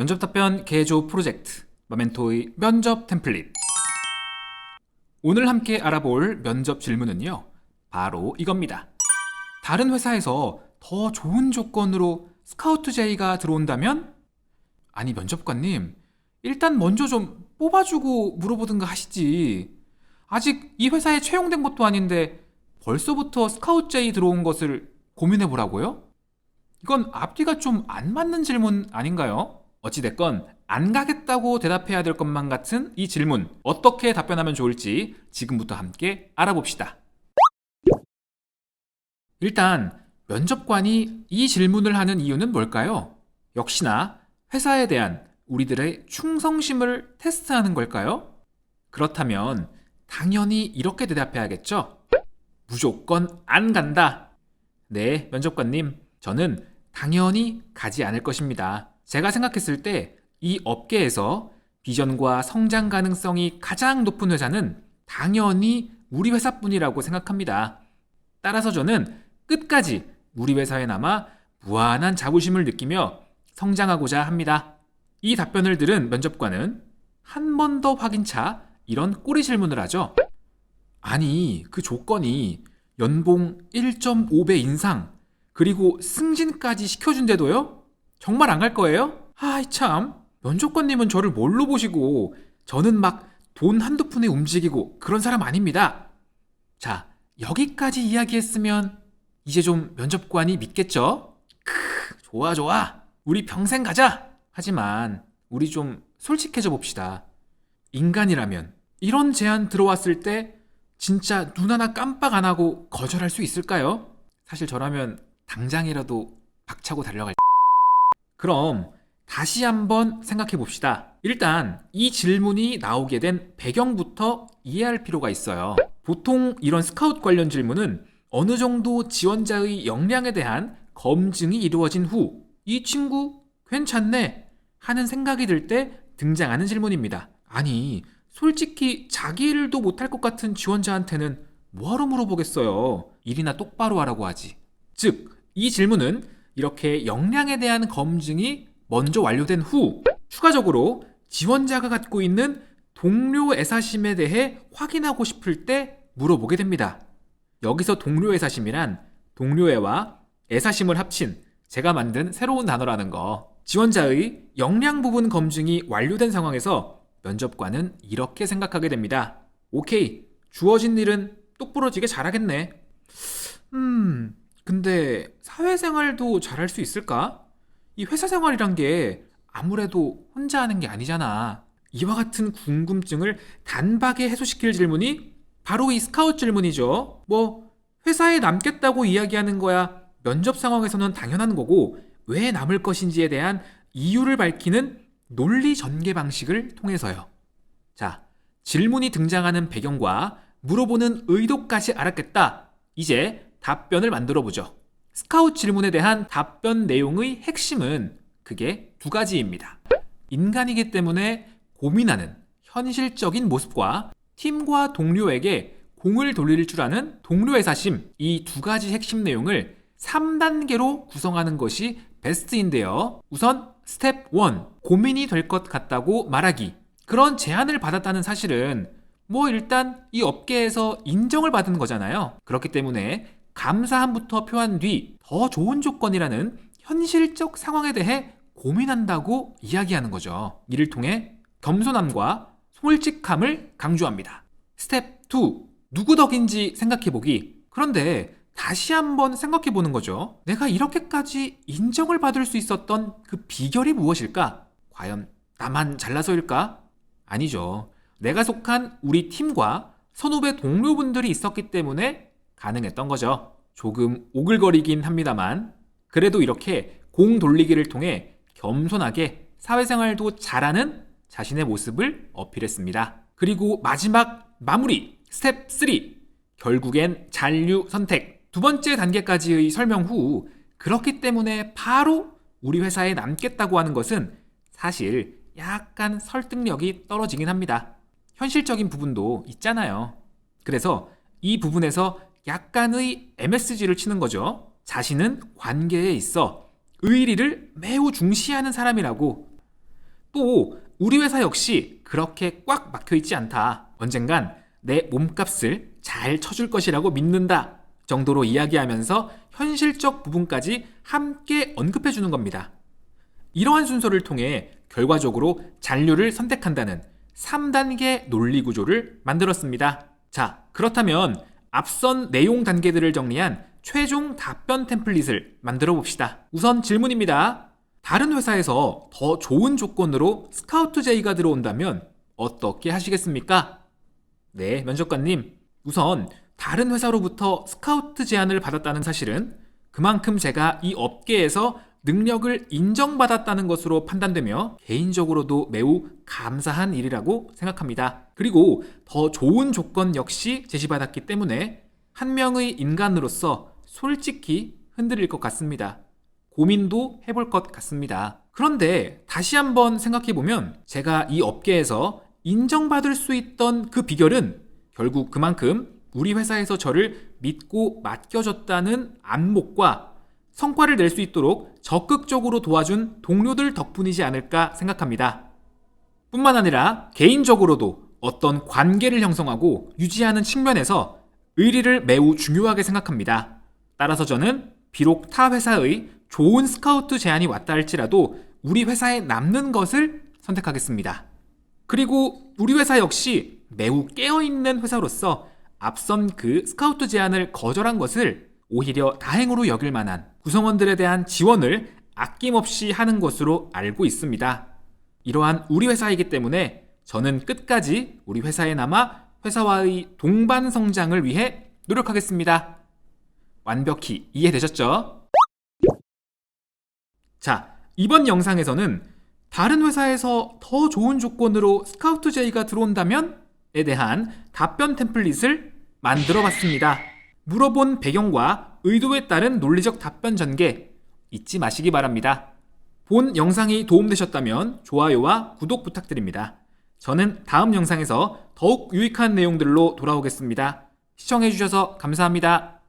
면접 답변 개조 프로젝트 마멘토의 면접 템플릿 오늘 함께 알아볼 면접 질문은요 바로 이겁니다 다른 회사에서 더 좋은 조건으로 스카우트 제의가 들어온다면 아니 면접관님 일단 먼저 좀 뽑아주고 물어보든가 하시지 아직 이 회사에 채용된 것도 아닌데 벌써부터 스카우트 제의 들어온 것을 고민해 보라고요? 이건 앞뒤가 좀 안 맞는 질문 아닌가요? 어찌됐건 안 가겠다고 대답해야 될 것만 같은 이 질문 어떻게 답변하면 좋을지 지금부터 함께 알아봅시다. 일단 면접관이 이 질문을 하는 이유는 뭘까요? 역시나 회사에 대한 우리들의 충성심을 테스트하는 걸까요? 그렇다면 당연히 이렇게 대답해야겠죠? 무조건 안 간다. 네, 면접관님. 저는 당연히 가지 않을 것입니다. 제가 생각했을 때 이 업계에서 비전과 성장 가능성이 가장 높은 회사는 당연히 우리 회사뿐이라고 생각합니다. 따라서 저는 끝까지 우리 회사에 남아 무한한 자부심을 느끼며 성장하고자 합니다. 이 답변을 들은 면접관은 한 번 더 확인차 이런 꼬리 질문을 하죠. 아니, 그 조건이 연봉 1.5배 인상, 그리고 승진까지 시켜준대도요? 정말 안 갈 거예요? 아이 참, 면접관님은 저를 뭘로 보시고, 저는 막 돈 한두 푼에 움직이고 그런 사람 아닙니다. 자, 여기까지 이야기했으면 이제 좀 면접관이 믿겠죠? 크, 좋아, 좋아. 우리 평생 가자! 하지만, 우리 좀 솔직해져 봅시다. 인간이라면, 이런 제안 들어왔을 때, 진짜 눈 하나 깜빡 안 하고 거절할 수 있을까요? 사실 저라면 당장이라도 박차고 달려갈 그럼 다시 한번 생각해 봅시다. 일단 이 질문이 나오게 된 배경부터 이해할 필요가 있어요. 보통 이런 스카웃 관련 질문은 어느 정도 지원자의 역량에 대한 검증이 이루어진 후 이 친구 괜찮네 하는 생각이 들 때 등장하는 질문입니다. 아니 솔직히 자기 일도 못할 것 같은 지원자한테는 뭐하러 물어보겠어요. 일이나 똑바로 하라고 하지. 즉, 이 질문은 이렇게 역량에 대한 검증이 먼저 완료된 후 추가적으로 지원자가 갖고 있는 동료 애사심에 대해 확인하고 싶을 때 물어보게 됩니다. 여기서 동료 애사심이란 동료애와 애사심을 합친 제가 만든 새로운 단어라는 거. 지원자의 역량 부분 검증이 완료된 상황에서 면접관은 이렇게 생각하게 됩니다. 오케이. 주어진 일은 똑부러지게 잘하겠네. 음, 근데 사회생활도 잘할 수 있을까? 이 회사 생활이란 게 아무래도 혼자 하는 게 아니잖아. 이와 같은 궁금증을 단박에 해소시킬 질문이 바로 이 스카웃 질문이죠. 뭐, 회사에 남겠다고 이야기하는 거야 면접 상황에서는 당연한 거고, 왜 남을 것인지에 대한 이유를 밝히는 논리 전개 방식을 통해서요. 자, 질문이 등장하는 배경과 물어보는 의도까지 알았겠다. 이제 답변을 만들어 보죠. 스카웃 질문에 대한 답변 내용의 핵심은 그게 두 가지입니다. 인간이기 때문에 고민하는 현실적인 모습과 팀과 동료에게 공을 돌릴 줄 아는 동료의 사심 이 두 가지 핵심 내용을 3단계로 구성하는 것이 베스트인데요. 우선 스텝 1 고민이 될 것 같다고 말하기 그런 제안을 받았다는 사실은 뭐 일단 이 업계에서 인정을 받은 거잖아요. 그렇기 때문에 감사함부터 표한 뒤 더 좋은 조건이라는 현실적 상황에 대해 고민한다고 이야기하는 거죠. 이를 통해 겸손함과 솔직함을 강조합니다. 스텝 2. 누구 덕인지 생각해보기. 그런데 다시 한번 생각해보는 거죠. 내가 이렇게까지 인정을 받을 수 있었던 그 비결이 무엇일까? 과연 나만 잘나서일까? 아니죠. 내가 속한 우리 팀과 선후배 동료분들이 있었기 때문에 가능했던 거죠. 조금 오글거리긴 합니다만, 그래도 이렇게 공 돌리기를 통해 겸손하게 사회생활도 잘하는 자신의 모습을 어필했습니다. 그리고 마지막 마무리, 스텝 3. 결국엔 잔류 선택. 두 번째 단계까지의 설명 후, 그렇기 때문에 바로 우리 회사에 남겠다고 하는 것은 사실 약간 설득력이 떨어지긴 합니다. 현실적인 부분도 있잖아요. 그래서 이 부분에서 약간의 MSG를 치는 거죠. 자신은 관계에 있어 의리를 매우 중시하는 사람이라고 또 우리 회사 역시 그렇게 꽉 막혀 있지 않다. 언젠간 내 몸값을 잘 쳐줄 것이라고 믿는다. 정도로 이야기하면서 현실적 부분까지 함께 언급해 주는 겁니다. 이러한 순서를 통해 결과적으로 잔류를 선택한다는 3단계 논리 구조를 만들었습니다. 자, 그렇다면 앞선 내용 단계들을 정리한 최종 답변 템플릿을 만들어 봅시다. 우선 질문입니다. 다른 회사에서 더 좋은 조건으로 스카우트 제의가 들어온다면 어떻게 하시겠습니까? 네, 면접관님. 우선 다른 회사로부터 스카우트 제안을 받았다는 사실은 그만큼 제가 이 업계에서 능력을 인정받았다는 것으로 판단되며 개인적으로도 매우 감사한 일이라고 생각합니다. 그리고 더 좋은 조건 역시 제시받았기 때문에 한 명의 인간으로서 솔직히 흔들릴 것 같습니다. 고민도 해볼 것 같습니다. 그런데 다시 한번 생각해보면 제가 이 업계에서 인정받을 수 있던 그 비결은 결국 그만큼 우리 회사에서 저를 믿고 맡겨줬다는 안목과 성과를 낼 수 있도록 적극적으로 도와준 동료들 덕분이지 않을까 생각합니다. 뿐만 아니라 개인적으로도 어떤 관계를 형성하고 유지하는 측면에서 의리를 매우 중요하게 생각합니다. 따라서 저는 비록 타 회사의 좋은 스카우트 제안이 왔다 할지라도 우리 회사에 남는 것을 선택하겠습니다. 그리고 우리 회사 역시 매우 깨어있는 회사로서 앞선 그 스카우트 제안을 거절한 것을 오히려 다행으로 여길 만한 구성원들에 대한 지원을 아낌없이 하는 것으로 알고 있습니다. 이러한 우리 회사이기 때문에 저는 끝까지 우리 회사에 남아 회사와의 동반 성장을 위해 노력하겠습니다. 완벽히 이해되셨죠? 자, 이번 영상에서는 다른 회사에서 더 좋은 조건으로 스카우트 제의가 들어온다면? 에 대한 답변 템플릿을 만들어 봤습니다. 물어본 배경과 의도에 따른 논리적 답변 전개 잊지 마시기 바랍니다. 본 영상이 도움되셨다면 좋아요와 구독 부탁드립니다. 저는 다음 영상에서 더욱 유익한 내용들로 돌아오겠습니다. 시청해주셔서 감사합니다.